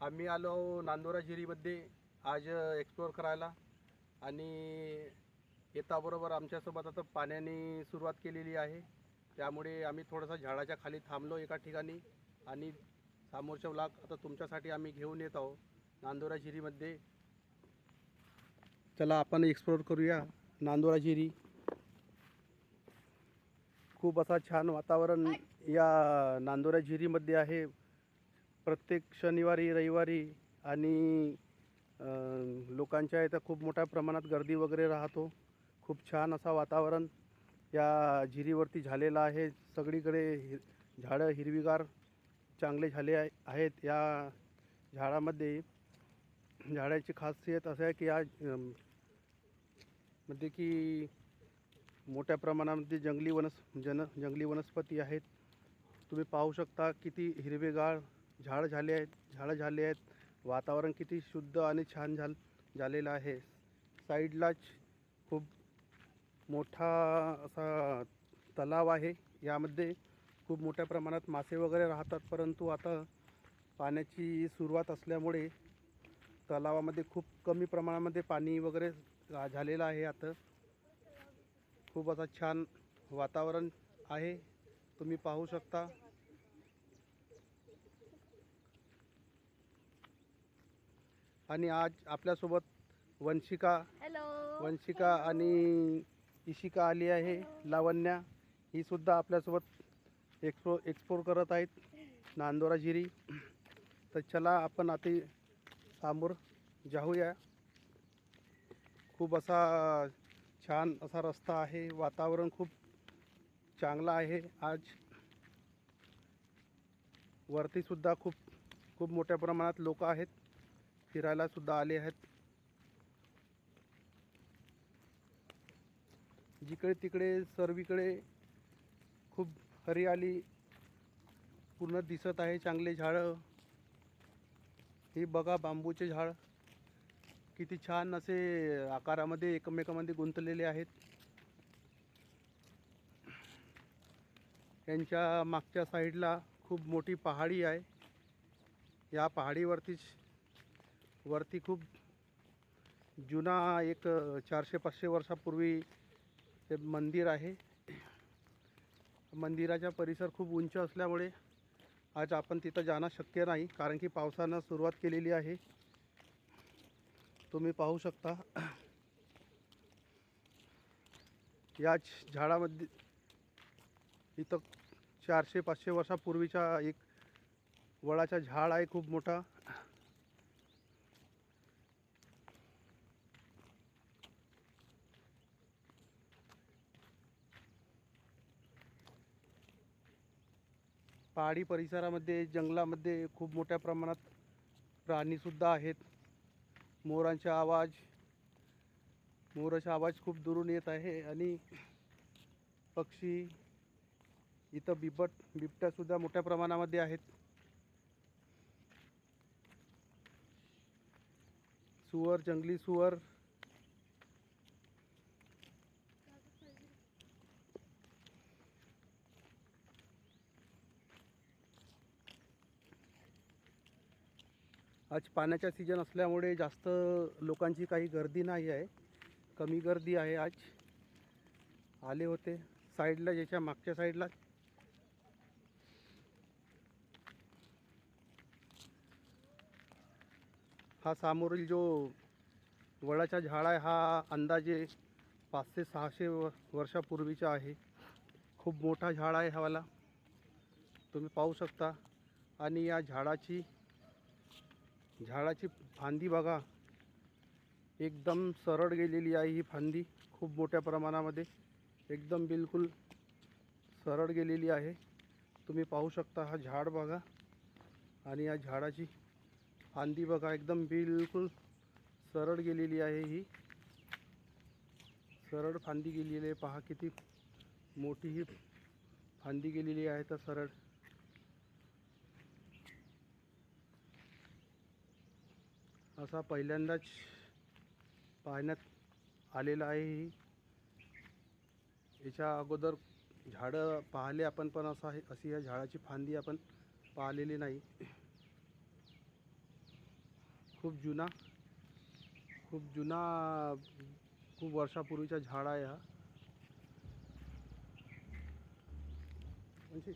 आम्ही आलो नांदोरा जिरीमध्ये आज एक्सप्लोअर करायला. आणि येताबरोबर आमच्यासोबत आता पाण्याने सुरुवात केलेली आहे. त्यामुळे आम्ही थोडंसं झाडाच्या खाली थांबलो एका ठिकाणी. आणि समोरच्या ब्लॉग आता तुमच्यासाठी आम्ही घेऊन येत आहोत नांदोरा जिरीमध्ये चला आपण एक्सप्लोअर करूया नांदोरा जिरी खूप असा छान वातावरण या नांदोरा जिरीमध्ये आहे. प्रत्येक शनिवारी रविवारी आणि लोकांच्या इथं खूप मोठ्या प्रमाणात गर्दी वगैरे राहतो. खूप छान असा वातावरण या जिरीवरती झालेला आहे. सगळीकडे हि झाडं हिरवीगार चांगले झाले आहे आहेत. या झाडामध्ये झाडाची खासियत असं आहे की या म्हणजे मध्ये की मोठ्या प्रमाणामध्ये जंगली वनस जन जंगली वनस्पती आहेत. तुम्ही पाहू शकता किती हिरवेगार झाड झाले आहेत झाडं झाले आहेत. वातावरण किती शुद्ध आणि छान झाल झालेलं आहे. साईडलाच खूप मोठा असा तलाव आहे. यामध्ये खूप मोठ्या प्रमाणात मासे वगैरे राहतात परंतु आता पाण्याची सुरुवात असल्यामुळे तलावामध्ये खूप कमी प्रमाणामध्ये पाणी वगैरे झालेलं आहे आता. खूप असा छान वातावरण आहे. तुम्ही पाहू शकता. आणि आज आपल्यासोबत वंशिका हॅलो वंशिका आणि इशिका आली आहे लावण्या. ही सुद्धा आपल्यासोबत एक्सप्लो एक्सप्लोर करत आहेत. नांदोरा जिरी. तर चला आपण आता समोर जाऊया. खूप असा छान असा रस्ता आहे. वातावरण खूप चांगलं आहे आज. वरतीसुद्धा खूप खूप मोठ्या प्रमाणात लोक आहेत. फिरायला सुद्धा आले आहेत. जिकडे तिकडे सर्वीकडे खूप हरियाली पूर्ण दिसत आहे चांगले झाडं. हे बघा बांबूचे झाड. किती छान असे आकारामध्ये एकमेकामध्ये गुंतलेले आहेत. यांच्या मागच्या साईडला खूप मोठी पहाडी आहे. या पहाडीवरतीच वरती खूप जुना एक चारशे पाचशे वर्षापूर्वी हे मंदिर आहे. मंदिराचा परिसर खूप उंच असल्यामुळे आज आपण तिथं जाणं शक्य नाही कारण की पावसानं सुरुवात केलेली आहे. तुम्ही पाहू शकता. याच झाडामध्ये इथं चारशे पाचशे वर्षापूर्वीचा एक वडाचा झाड आहे खूप मोठा. पहाडी परिसरामध्ये जंगलामध्ये खूप मोठ्या प्रमाणात प्राणीसुद्धा आहेत. मोरांचा आवाज मोराचा आवाज खूप दुरून येत आहे आणि पक्षी इथं बिबट बिबट्यासुद्धा मोठ्या प्रमाणामध्ये आहेत. सुअर जंगली सुअर आज पाण्याचा सीजन असल्यामुळे जास्त लोकांची काही गर्दी नाही आहे. कमी गर्दी आहे आज. आले होते साईडला ज्याच्या मागच्या साईडला. हा सामोरील जो वडाचा झाड आहे हा अंदाजे पाचशे सहाशे व वर्षापूर्वीचा आहे. खूप मोठा झाड आहे हावाला तुम्ही पाहू शकता. आणि या झाडाची झाडाची फांदी बघा. एकदम सरळ गेलेली आहे ही फांदी खूप मोठ्या प्रमाणामध्ये. एकदम बिलकुल सरळ गेलेली आहे. तुम्ही पाहू शकता हा झाड बघा. आणि या झाडाची फांदी बघा एकदम बिलकुल सरळ गेलेली आहे ही. सरळ फांदी गेलेली आहे. पहा किती मोठी ही फांदी गेलेली आहे तर सरळ. असा पहिल्यांदाच पाहण्यात आलेला आहे ही. याच्या अगोदर झाडं पाहिले आपण पण असं आहे अशी या झाडाची फांदी आपण पाहिलेली नाही. खूप जुना खूप जुना खूप वर्षापूर्वीचा झाड आहे हा. म्हणजे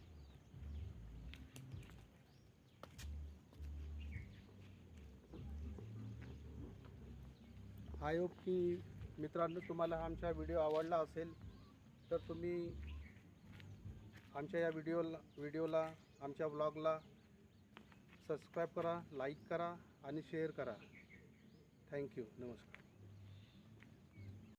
आय होप की मित्रांनो तुम्हाला आमचा व्हिडिओ आवडला असेल तर तुम्ही आमच्या या व्हिडिओला व्हिडिओला आमच्या ब्लॉगला सबस्क्राईब करा लाईक करा आणि शेअर करा. थँक्यू. नमस्कार.